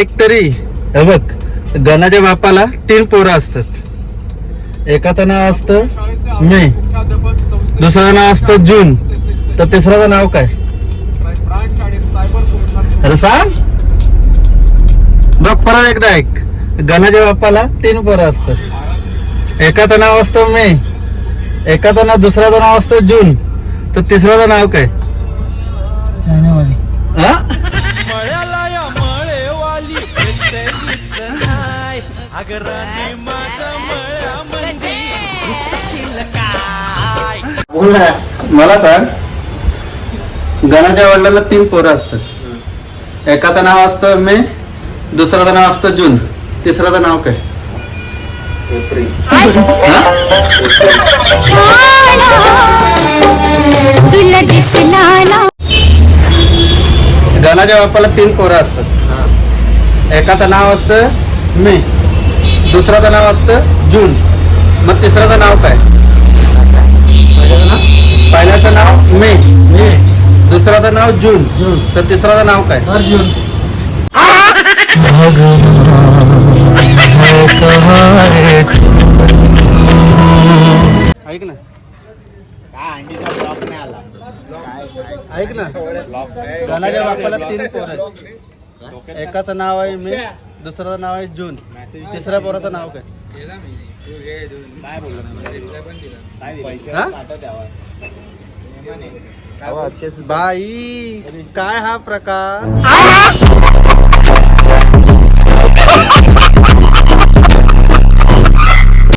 एक तरी हे बघ गणाच्या बापाला तीन पोरं असतात. एकाचं नाव असतं मे दुसरं नाव असतं जून. तर तिसऱ्याचं नाव काय? अरे सांग. बघ परत एकदा ऐक. गणाच्या बापाला तीन पोरं असतात. एकाचं नाव असतं मे एकाचं नाव दुसऱ्याचं नाव असतं जून. तर तिसऱ्याचं नाव काय? जानेवारी. मळ्यामध्ये घुसशील काय बोल ना. मला सांग. गणाच्या वडिलांना तीन पोरं असतात. एकाचं नाव असतं मे दुसऱ्याचं नाव असतं जून. तिसऱ्याचं नाव काय हा? तुला दिसला ना. गणाच्या बापाला तीन पोरं असतात. एकाचं नाव असतं मे. दुसऱ्याचं नाव असतं जून. मग तिसऱ्याचं नाव काय? पहिल्याचं नाव? मे. दुसऱ्याचं नाव जून. तर तिसऱ्याचं नाव काय? अर्जुन ऐक ना. ऐक ना. गणाच्या बापाला तीन पोरं आहेत. एकाचं नाव आहे मे. दुसऱ्याचं नाव आहे जून. तिसऱ्या पोराचं नाव काय? हा? बाई काय हा प्रकार?